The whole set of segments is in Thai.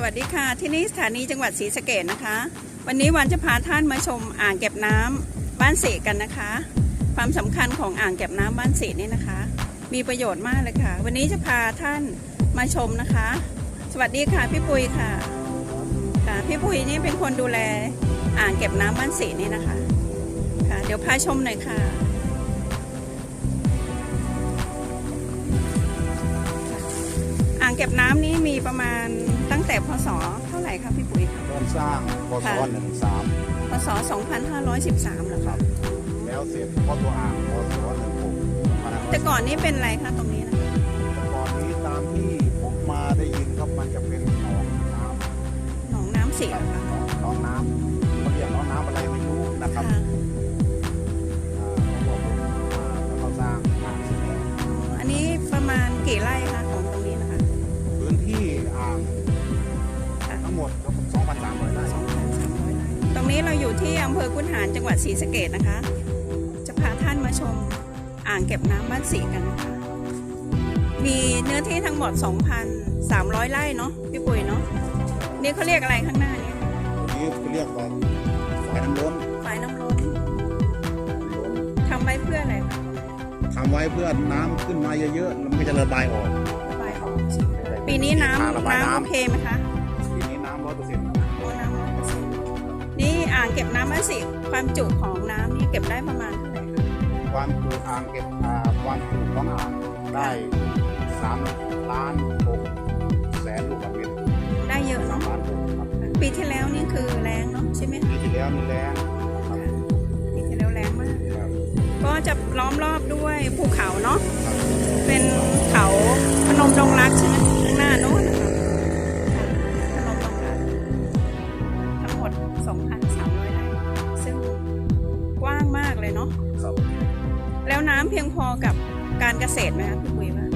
สวัสดีค่ะ ที่นี่สถานีจังหวัดศรีสะเกดนะคะ วันนี้วันจะพาท่านมาชมอ่างเก็บน้ำบ้านเสกกันนะคะ ความสำคัญของอ่างเก็บน้ำบ้านเสกนี่นะคะ มีประโยชน์มากเลยค่ะ วันนี้จะพาท่านมาชมนะคะ สวัสดีค่ะพี่ปุยค่ะค่ะพี่ปุยนี่เป็นคนดูแลอ่างเก็บน้ำบ้านเสกนี่นะคะค่ะเดี๋ยวพาชมหน่อยค่ะอ่างเก็บน้ำนี้มีประมาณ ตั้งแต่พศเท่าไหร่ครับพี่ปุ๋ยครับเริ่มสร้างพศค่ะหนึ่งสามพศ 2513เหรอคครัรับบแล้วเสร็จพอตัวอ่างพศหนึ่งหกแต่ก่อนนี้เป็นอะไรคะตรงนี้นะแต่ก่อนนี้ตามที่ผมมาได้ยินครับมันจะเป็นหนองน้หนองน้ำเสียำเหรอคะ อยู่ที่อำเภอกุนหารจังหวัดศรีสะเกดนะคะ จะพาท่านมาชมอ่างเก็บน้ำบ้านสีกันนะคะ มีเนื้อที่ทั้งหมด 2,300 ไร่เนาะพี่ปุ๋ยเนาะนี่เขาเรียกอะไรข้างหน้านี้ตรงนี้เขาเรียกว่าฝ่ายน้ำล้นฝายน้ำล้นทำไว้เพื่ออะไรคะทำไว้เพื่อน้ำขึ้นมาเยอะๆแล้วมันก็จะระบายออกระบายออกใช่ไหมปีนี้น้ำระบายน้ำโอเคไหมคะ อ่างเก็บน้ำอันสิความจุของน้ำนี่เก็บได้ประมาณเท่าไหร่คะความจุอ่างเก็บอ่าความจุของอ่างได้สามล้านหกแสนลูกบาศก์เมตรได้เยอะสามเนาะล้านหกครับปีที่แล้วนี่คือแรงเนาะใช่ไหมปีที่แล้วนี่แรงครับปีที่แล้วแรงมาก ครับก็จะล้อมรอบด้วยภูเขาเนาะ ครับ เป็นเขาพนมดงรักใช่ไหมข้างหน้าโน้น เพียงพอกับการเกษตรไหมคะพี่ปุ๋ยว่า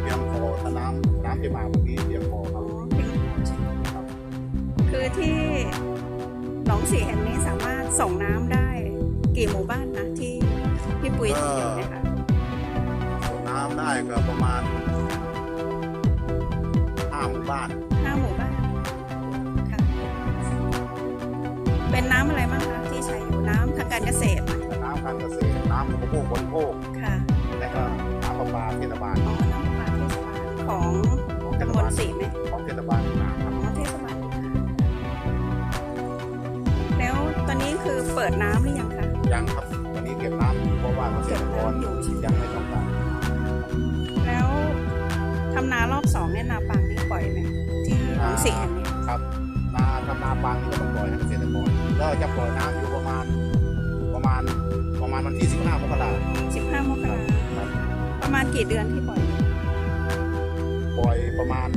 เพียงพอถ้าน้ำน้ำที่มาแบบนี้เพียงพอคอ๋รัอบเพียงพอใช่ไหมครับคือที่หนองสีแห่งนี้สามารถส่งน้ำได้กี่หมู่บ้านนะที่พี่ปุ๋ยที่อยู่เนะคะส่งน้ำได้ก็ประมาณห้าหมู่บ้านห้าหมู่บ้านค่ะเป็นน้ำอะไรบ้างคะที่ใช้อยู่น้ำทางการเกษตรน้ำ การเกษตรน้ำอุปโภคบริโภคค่ะและก็น้ำประปาเทศบาลอ๋อน้ำประปาเทศบาลของของเทศตำบบาลลสีไหมของเทศบาลนาคอ๋รับอเทศบาลแล้วตอนนี้คือเปิดน้ำหรือยังคะ ยังครับวันนี้เก็บน้ำเพราะว่าเกษตรกรยังไม่ต้องการแล้วทำนารอบสองเนี่ยนาปังนี่ปล่อยไหมที่หนองสีแห่งนี้ครับนาทำนาปังนี่ก็ต้องปล่อยให้เกษตรกรก็จะปล่อยน้ำอยู่ วันที่ 15มกราคม15มกราครับประมาณกี่เดือนที่ปล่อย ปล่อยประมาณ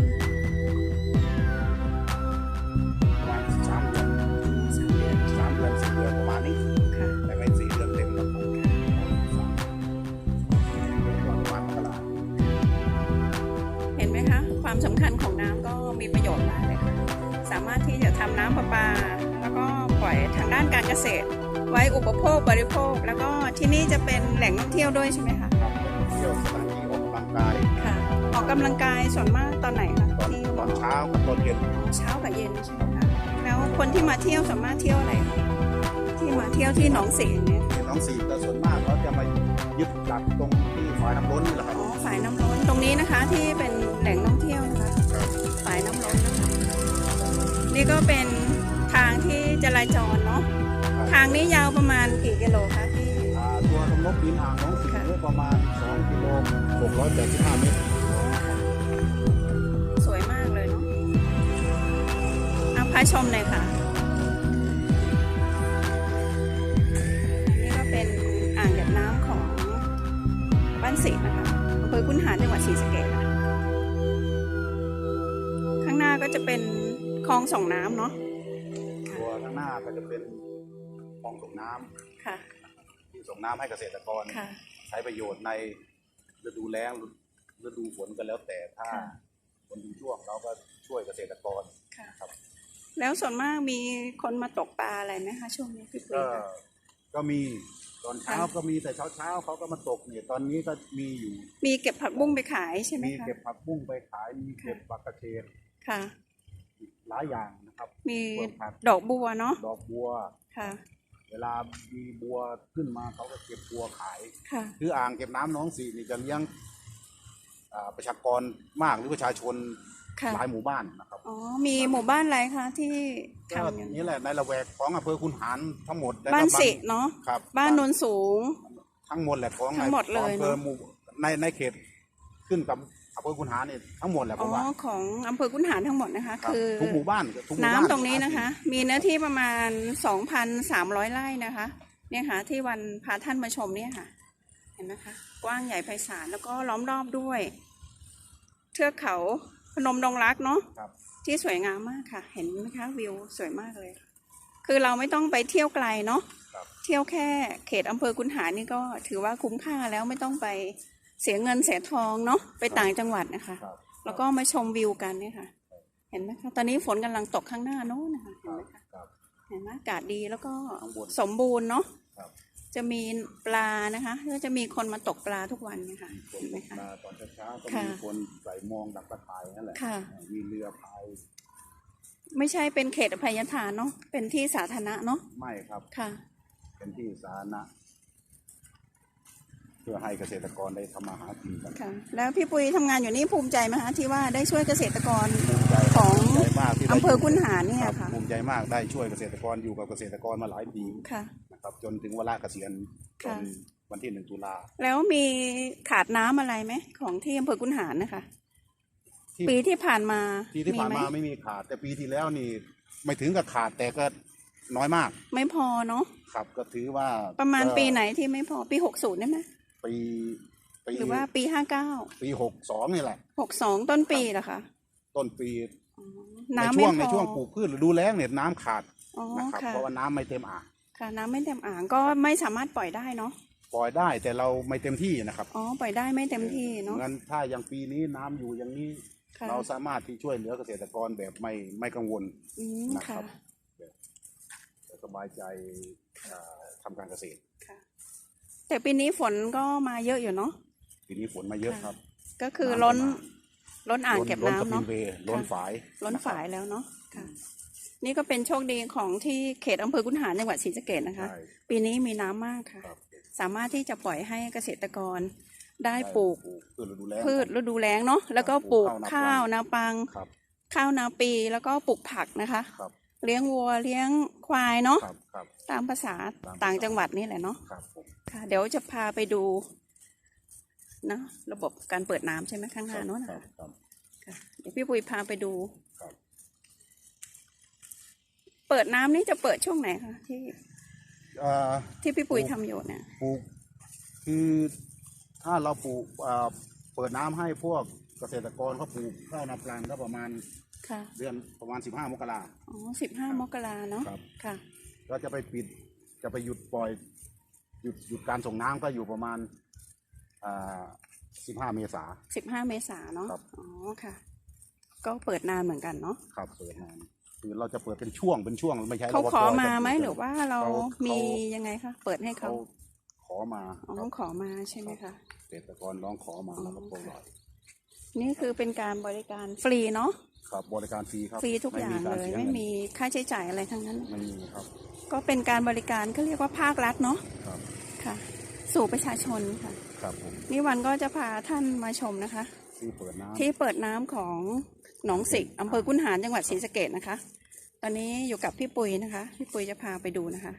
ประมาณสามเดือนสามเดือนสามเดือนสี่เดือนประมาณนี้ค่ะแต่ไม่สี่เดือนเต็มหรอกครับประมาณมกราเห็นไหมคะ ความสำคัญของน้ำก็มีประโยชน์มากเลยค่ะสามารถที่จะทำน้ำประปา แล้วก็ปล่อยทางด้านการเกษตร ไว้อุปโภคบริโภค แล้วก็ที่นี่จะเป็นแหล่งท่องเที่ยวด้วยใช่ไหมคะครับเที่ยวสถานที่ออกกำลังกายค่ะ ออกกำลังกายส่วนมากตอนไหนคะตอนที่ตอนเช้ากับตอนเย็นเช้ากับเย็นใช่ไหมคะแล้วคนที่มาเที่ยวสามารถเที่ยวอะไรคะที่มาเที่ยวที่หนองเสียเนี่ยน้องสี่ก็ส่วนมากเขาจะมายึดหลักตรงที่ฝ่ายน้ำล้นนี่แหละครับอ๋อฝายน้ำล้นตรงนี้นะคะที่เป็นแหล่งท่องเที่ยวนะคะครับฝายน้ำล้นนะคะนี่ก็เป็นทางที่จราจรเนาะทางนี้ยาวประมาณกี่กิโลคะที่อ่าตัวกำนบดินอ่างน้องสี่เนี่ยประมาณ2กิโล685เมตรสวยมากเลยเนาะเอาพาชมหน่อยค่ะนี่ก็เป็นอ่างเก็บน้ำของบ้านศรีนะคะอำเภอคุนหารจังหวัดศรีสะเกษนะคะข้างหน้าก็จะเป็นคลองส่งน้ำเนาะตัวข้างหน้าก็จะเป็น ลองส่งน้ำค่ะที่ส่งน้ำให้เกษตรกร ค่ะ ใช้ประโยชน์ในฤดูแล้งฤดูฝนก็แล้วแต่ถ้าค่ะ ฝนถึงช่วงเราก็ช่วยเกษตรกรค่ะครับ แล้วส่วนมากมีคนมาตกปลาอะไรไหมคะช่วงนี้พี่ปุ้ยก็คะก็มีตอนเช้าค่ะ ก็มีแต่เช้าเช้าๆเขาก็มาตกเนี่ยตอนนี้ก็มีอยู่ มีเก็บผักบุ้งไปขายใช่ไหมมีคะ เก็บผักบุ้งไปขายมีเก็บผักกระเชนค่ะอลายอย่างนะครับมีพวกผักดอกบัวเนาะดอกบัวค่ะ เวลามีบัวขึ้นมาเขาก็เก็บบัวขายค่ะ คืออ่างเก็บน้ำหน้องสีนี่จะเลี้ยงอ่าประชากรมากหรือประชาชนค่ะ หลายหมู่บ้านนะครับอ๋อ มีหมู่บ้านอะไรคะที่ก็ทำอย่างนี่แหละในละแวกของอำเภอคุนหารทั้งหมดแล้วก็บ้านสิงเนาะ ครับ บ้านโนนสูง ทั้งหมดแหละของทั้งหมดเลยของอำเภอเนอะ หมู่ในในเขตขึ้นกับอำเภอคุนหารนี่ทั้งหมดแหละผอ๋อมว่าของอำเภอคุนหารทั้งหมดนะคะครับคือทุกหมู่บ้านทุกหมู่น้ำบ้านตรงนี้นะคะ มีเนื้อที่ประมาณ 2,300 ไร่นะคะ เนี่ยค่ะ ที่วันพาท่านมาชมเนี่ยค่ะ เห็นไหมคะ กว้างใหญ่ไพศาลแล้วก็ล้อมรอบด้วย เทือกเขาพนมดงรักเนาะ ครับ ที่สวยงามมากค่ะ เห็นไหมคะวิวสวยมากเลย คือเราไม่ต้องไปเที่ยวไกลเนาะ ครับ เที่ยวแค่เขตอำเภอคุนหารนี่ก็ถือว่าคุ้มค่าแล้วไม่ต้องไป เสียเงินเสียทองเนาะไปต่างจังหวัดนะคะครับแล้วก็มาชมวิวกันเนี่ยค่ะ เห็นไหมคะตอนนี้ฝนกำลังตกข้างหน้าโน้นนะคะเห็นไหมคะครับเห็นไหมอากาศดีแล้วก็ข้างบนสมบูรณ์เนาะครับจะมีปลานะคะก็จะมีคนมาตกปลาทุกวันเนี่ยค่ะมีคนเห็นไหมคะมาตอนเช้าๆก็ค่ะมีคนใส่มองดักตะข่ายนั่นแหละค่ะมีเรือพายไม่ใช่เป็นเขตอภัยทานเนาะเป็นที่สาธารณะเนาะไม่ครับค่ะ เป็นที่สาธารณะเพื่อให้เกษตรกรได้ทำมาหากินกันค่ะแล้วพี่ปุยทำงานอยู่นี่ภูมิใจไหมคะที่ว่าได้ช่วยเกษตรกรภูมิใจของภูมิใจมากที่ได้อำเภอคุนหารเนี่ยรับค่ะ ภูมิใจมากได้ช่วยเกษตรกรอยู่กับเกษตรกรมาหลายปีค่ะ นะครับจนถึงเวลาเกษียณจค่ะ นวันที่หนึ่งตุลาแล้วมีขาดน้ำอะไรไหมของที่อำเภอคุนหารนะคะ ที่ปีที่ผ่านมาปีที่ผ่านไหมาไม่มีขาด แต่ปีที่แล้วนี่ไม่ถึงกับขาดแต่ก็น้อยมากไม่พอเนาะครับก็ถือว่าประมาณก็ปีไหนที่ไม่พอปีหกศูนย์ได้ไหม ปีปีหรือว่าปีห้าเก้าปีหกสองนี่แหละหกสองต้นปีเหรอคะต้นปีอ๋อในน้ำช่ไม่วงพในอช่วงปลูกพืชฤดูแล้งเนี่ยน้ำขาดอ๋อนะครับค่ะเพราะว่าน้ำไม่เต็มอ่างค่ะน้ำไม่เต็มอ่างก็ไม่สามารถปล่อยได้เนาะปล่อยได้แต่เราไม่เต็มที่นะครับอ๋อปล่อยได้ไม่เต็มที่เนาะงั้นถ้าอย่างปีนี้น้ำอยู่อย่างนี้ค่ะเราสามารถที่ช่วยเหลือเกษตรกรแบบไม่ไม่กังวลอืมนะครัค่ะบแบบสบายใจเอ่อทำการเกษตรค่ะ แต่ปีนี้ฝนก็มาเยอะอยู่เนาะ ปีนี้ฝนมาเยอะครับ ก็คือน้ำล้นจะมาล้นอ่างเก็บล้นน้ำสปิเนาะลเวย์ล้นฝาย ล้นฝายแล้วเนาะค่ะนี่ก็เป็นโชคดีของที่เขตอำเภอคุนหารจังหวัดศรีสะเกษนะคะใช่ปีนี้มีน้ำมากค่ะครับสามารถที่จะปล่อยให้เกษตรกรได้ปลูกพืชฤดูแล้งพืชฤดูแล้งเนาะแล้วก็ปลูกข้าวนาปังครับข้าวนาปีแล้วก็ปลูกผักนะคะครับ เลี้ยงวัวเลี้ยงควายเนาะครับครับตามภาษาตามภาษาต่างจังหวัดนี่แหละเนาะครับผมค่ะ เดี๋ยวจะพาไปดูนะระบบการเปิดน้ำใช่ไหมข้างหน้าโน้นครันะบคะครับค่ะเดี๋ยวพี่ปุยพาไปดู ครับเปิดน้ำนี่จะเปิดช่วงไหนคะที่เอ่อที่พี่ปุยทำอยู่เนี่ยปลูกคือถ้าเราปลูกเอ่อเปิดน้ำให้พวกเกษตรกรเขาปลูกข้าวนาปลังก็ประมาณ ค่ะ เดือนประมาณ 15 มกราอ๋อสิบห้ามกราเนาะ ครับ ค่ะ ก็จะไปปิด จะไปหยุดปล่อย หยุดหยุดการส่งน้ำก็อยู่ประมาณอ่า15 เมษา สิบห้าเมษาเนาะ ครับ อ๋อ ค่ะ ก็เปิดนานเหมือนกันเนาะครับเปิดน้ำคือเราจะเปิดเป็นช่วงเป็นช่วงไม่ใช่เขารปภขอมาจะไหมปิดหรือว่าเราเขามีเขายังไงคะ เปิดให้เขาเขาขอมาอ๋อครับขอมาใช่ไหมคะ เกษตรกรร้องขอมาอ๋อแล้วก็ปล่อย นี่คือเป็นการบริการฟรีเนาะ ครับบริการฟรีครับฟรีทุกอย่างไม่มีเลยสีไม่งินมีค่าใช้จ่ายอะไรทั้งนั้น ไม่มีครับ ก็เป็นการบริการเขาเรียกว่าภาครัฐเนาะครับค่ะ สู่ประชาชนค่ะครับผมนี่วันก็จะพาท่านมาชมนะคะ ที่เปิดน้ำที่เปิดน้ำของหนองสิกอำเภอกุนหารจังหวัดศรีสะเกดนะคะ ตอนนี้อยู่กับพี่ปุยนะคะ พี่ปุยจะพาไปดูนะคะ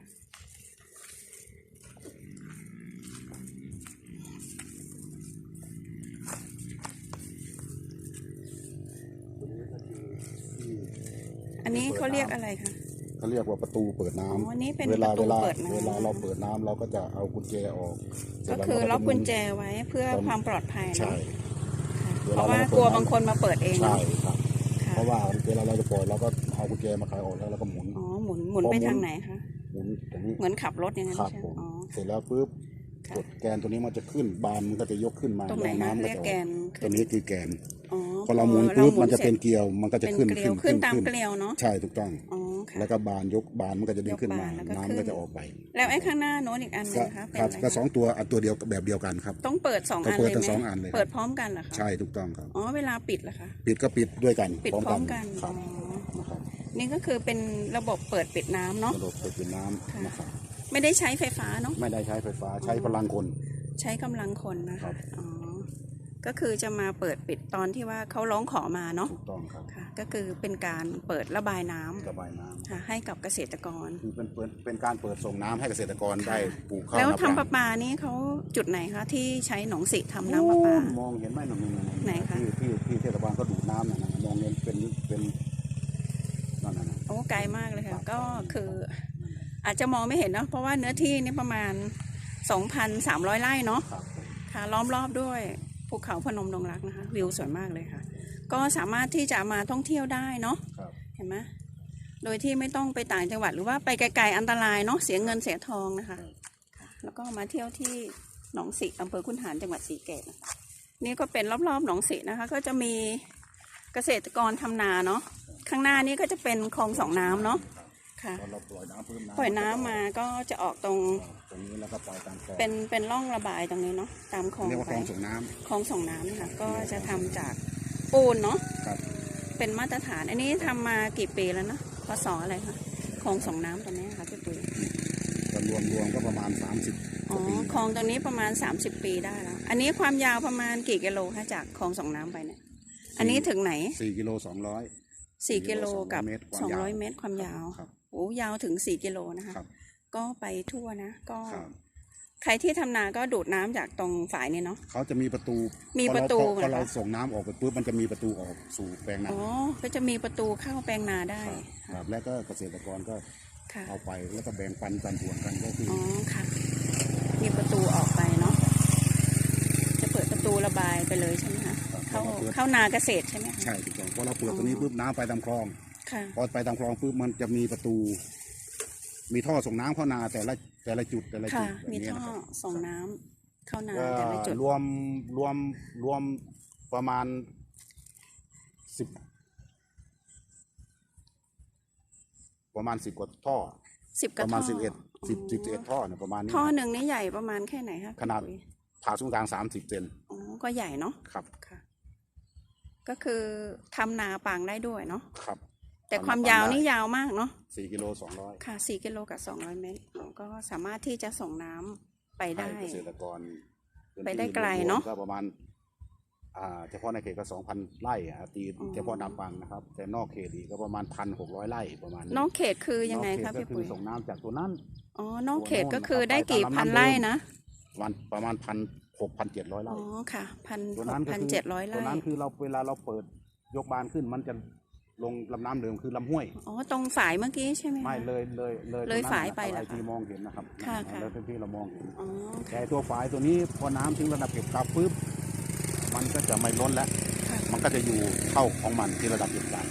เขาเรียกอะไรคะเขาเรียกว่าประตูเปิดน้ำอ๋ออันนี้เป็นเวลาประตูเวลาเปิดน้ำ เวลาเราเปิดน้ำเราก็จะเอากุญแจออกเสร็ก็จแล้วคือเราล็อกจะกุญแจไว้เพื่อความปลอดภัยใช่ เนาะค่ะเวเพลาราะว่าเราเปิดกลัวน้ำบางคนมาเปิดเองใช่เนาะครับ ค่ะเพราะว่าเวลาเราจะปล่อยเราก็เอากุญแจมาขายออกแล้วเราก็หมุน อ๋อหมุนหมุนพอไปหมุนทางไหนคะหมุนอย่างนี้ เหมือนขับรถอย่างนั้นครับใช่ไหผมมอ๋อ เสร็จแล้วปุ๊บค่ะ กดแกนตัวนี้มันจะขึ้นบานมันก็จะยกขึ้นมาตรงไหนนะำเรียกแกนจะออกตัวนี้คือแกน อ๋อ พอเราหมุนปุ๊บรามันจะเป็นสร็เกลียว มันก็จะเป็นขึ้นเกลียวขึ้นตามเกลียวเนาะใช่ถูกต้อง อ๋อค่ะ แล้วก็บานยกบานมันก็จะดึงขึ้นมายกบานแล้วก็น้ำขึ้น ก็จะออกไปแล้วไอ้ข้างหน้าโน้นอีกอันหนึก็งคะเป็นครับอะไรก็คะสองตัวอันตัวเดียวแบบเดียวกันครับ ต้องเปิดสองต้องอันเปิเลดยทั้งไหมสองอันเลยครับ เปิดพร้อมกันเหรอคะใช่ถูกต้องครับ อ๋อเวลาปิดเหรอคะปิดก็ปิดด้วยกันปิดพร้อมกันครัอ๋บอนะครับนี่ก็คือเป็นระบบเปิดปิดน้ำเนาะ ระบบเปิดเป็นน้ค่ะำนะครับไม่ได้ใช้ไฟฟ้าเนาะ ไม่ได้ใช้ไฟฟ้าใช้พลังคน ใช้กำลังคนนะครัคะบ อ๋อ ก็คือจะมาเปิดปิดตอนที่ว่าเขาร้องขอมาเนาะถูกต้องครับค่ะก็คือเป็นการเปิดระบายน้ำระบายน้ำค่ะให้กับเกษตรกร คือเป็นเป็นเป็นการเปิดส่งน้ำให้เกษตรกรค่ะได้ปลูกข้าวแล้วนาทำปประลังปานี่เขาจุดไหนคะที่ใช้หนองสิทำน้ำประปาโอ้มองเห็นไหมหนุ่มๆไหนคะ ที่ที่ที่เทศบาลก็ดูดน้ำน่ะนะมองเห็นเป็นเป็นนั่นน่ะนะ โอ้ไกลมากเลยครัค่ะบก็คืออาจจะมองไม่เห็นเนาะเพราะว่าเนื้อที่นี่ประมาณ 2,300 ไร่เนาะครับ ค่ะล้อมรอบด้วย ภูเขาพนมดงรักนะคะ วิวสวยมากเลยค่ะ ก็สามารถที่จะมาท่องเที่ยวได้เนาะครับเห็นไหมโดยที่ไม่ต้องไปต่างจังหวัดหรือว่าไปไกลๆอันตรายเนาะเสียเงินเสียทองนะคะค่ะแล้วก็มาเที่ยวที่หนองสิอำเภอคุนหารจังหวัดศรีเกตนะคะนี่ก็เป็นรอบๆหนองสินะคะ ก็จะมีเกษตรกรทำนาเนาะข้างหน้านี้ก็จะเป็นคลองสองน้ำเนาะ ค่ะ พอเราปล่อยน้ำพื้นน้ำปล่อยน้ำมาก็จะออกตรงตรงนี้แล้วก็ปล่อยตามคลองเป็นเป็นร่องระบายตรงนี้เนาะตามคลองเรียกว่าคไปลองส่งน้ำคลองส่งน้ำนะคะก็จะทำจากปูนเนาะครับเป็นมาตรฐาน อันนี้ทำมากี่ปีแล้วนะพศอะไรคะคลองส่งน้ำตรงนี้ค่ะพี่ปุ๋ยก็รวมรวมก็ประมาณ 30กอ๋อว่าปีคลองตรงนี้ประมาณ 30 ปีได้แล้ว อันนี้ความยาวประมาณกี่กิโลคะจากคลองส่งน้ำไปเนี่ยอันนี้ถึงไหน สี่กิโลสองร้อย4กิโลกับเมตรความยาว200เมตรความยาว ครับ โอ้ยาวถึง4กิโลนะคะ ครับ ก็ไปทั่วนะ ก็ ครับใครที่ทำนาก็ดูดน้ำจากตรงฝายนี่เนาะ เขาจะมีประตูมีประตูพอเราพอเราเหรอคะส่งน้ำออกไปปุ๊บมันจะมีประตูออกสู่แปลงนาอ๋อ ก็จะมีประตูเข้าแปลงนาได้ครับครับแล้วก็เกษตรกรก็ค่ะ เอาไปแล้วก็แบ่งปันกันส่วนกันก็คืออ๋อค่ะ มีประตูออกไปเนาะ จะเปิดประตูระบายไปเลยใช่ไหมคะ ครับเข้าพอเราเปิด เข้านาเกษตรใช่ไหมคะ ใช่ถูกต้องพอเราเปิดตรงนี้ปุ๊บน้ำไปตามคลอง ค่ะ พอไปตามคลองปุ๊บมันจะมีประตู มีท่อส่งน้ำเข้านาแต่ละแต่ละจุดแต่ละจุค่ะ ดแบบมีนี้ท่อนะครับ ส่งน้ำเข้านาก็แต่ละจุด รวมรวมรวมประมาณสิบประมาณสิบกว่าท่อ สิบกประระมาณท่สิบเอ็ดสิบสิบอ๋อเอ็ดท่อเนี่ยประมาณนี้ ท่อหนึ่งนี่ใหญ่ประมาณแค่ไหนคะขนาด พี่ปุ๋ยผ่าศูนย์กลางสามสิบเซนอ๋อก็ใหญ่เนาะครับ ค่ะ ก็คือทำนาปางได้ด้วยเนาะ ครับ แต่ทำนาความยาวปางได้นี่ยาวมากเนาะสี่กิโลสองร้อยค่ะสี่กิโลกับสองร้อยเมตรอ๋อก็สามารถที่จะส่งน้ำไปได้ให้เกษตรกรพื้นไปได้ที่ไกลรวมๆเนอะก็ประมาณอ่าเฉพาะในเขตก็สองพันไร่อะตีอ๋อเฉพาะนาปังนะครับ แต่นอกเขตอีกก็ประมาณพันหกร้อยไร่ประมาณนอกเขตคือยังไงนคะอกเขตพี่ก็คืปุ๋อยส่งน้ำจากตัวนั้นอ๋อนอกเขตตัวโน่นก็คือนะครับได้กี่ไปตามพันลำน้ำไร่เดิมนะประมาณประมาณพันหกพันเจ็ดร้อยอ๋ไร่อค่ะพันตัวหนั้นกก็พันคือเจ็ดร้อยตัวไร่นั้นคือเราเวลาเราเปิดยกบานขึ้นมันจะ ลงลำน้ำเดิมคือลำห้วย อ๋อ ตรงฝายเมื่อกี้ใช่ไหมคะ ไม่เลยเลยเลยเลยตรงนั้นฝายไปนะครับเหรอคะที่มองเห็นนะครับค่ะค่ะ แล้วที่เรามองเห็น อ๋อแต่ตัวฝายตัวนี้พอน้ำถึงระดับเก็บกักปุ๊บมันก็จะไม่ล้นแล้ว ค่ะ มันก็จะอยู่เท่าของมันที่ระดับเก็บกัก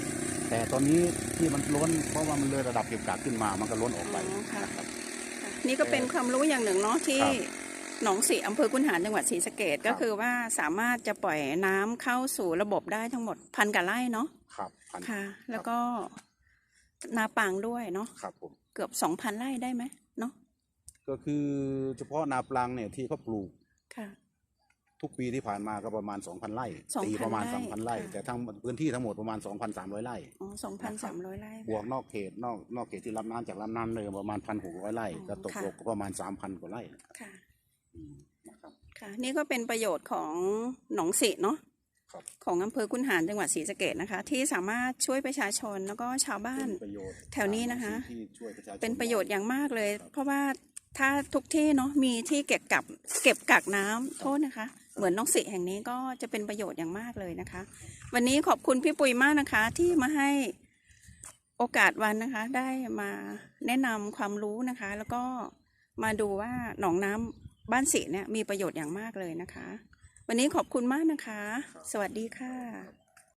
แต่ตอนนี้ที่มันล้นเพราะว่ามันเลยระดับเก็บกักขึ้นมา มันก็ล้นออกไปอ๋อค่ะ นะครับค่ะนี่ก็เป็นความรู้อย่างหนึ่งเนาะที่ครับหนองสีอำเภอกุนหารจังหวัดศรีสะเกดครับ ก็คือว่าสามารถจะปล่อยน้ำเข้าสู่ระบบได้ทั้งหมดพันกว่าไร่เนาะ ครับพันค่ะ แล้วก็นาปังด้วยเนาะครับผมเกือบสองพันไร่ได้ไหมเนาะก็คือเฉพาะนาปลังเนี่ยที่เขาปลูกค่ะ ทุกปีที่ผ่านมาก็ประมาณ 2,000ไร่2,000ตีประมาณไร่2,000ไร่ค่ะแต่ทั้งพื้นที่ทั้งหมดประมาณ 2,300ไร่อ๋อสองพันสามร้อยไร่บวกนอกเขตนอกนอกเขตที่รับน้ำจากลำน้ำเลยประมาณ 1,600ไร่อ๋อก็ตกค่ะตกก็ประมาณ 3,000กว่าไร่ค่ะอืมนะครับค่ะ นี่ก็เป็นประโยชน์ของหนองสีเนาะครับ ของอำเภอกุนหารจังหวัดศรีสะเกดนะคะ ที่สามารถช่วยประชาชนแล้วก็ชาวบ้านเป็นประโยชน์แถวนี้นะคะที่ช่วยประชาชนเป็นประโยชน์อย่างมากเลยครับเพราะว่าถ้าทุกที่เนาะมีที่เก็บกับเก็บกักน้ำโทษนะคะ เหมือนน้องสิแห่งนี้ก็จะเป็นประโยชน์อย่างมากเลยนะคะ วันนี้ขอบคุณพี่ปุยมากนะคะ ที่มาให้โอกาสวันนะคะ ได้มาแนะนำความรู้นะคะ แล้วก็มาดูว่าหนองน้ำบ้านสิเนี่ยมีประโยชน์อย่างมากเลยนะคะ วันนี้ขอบคุณมากนะคะ สวัสดีค่ะ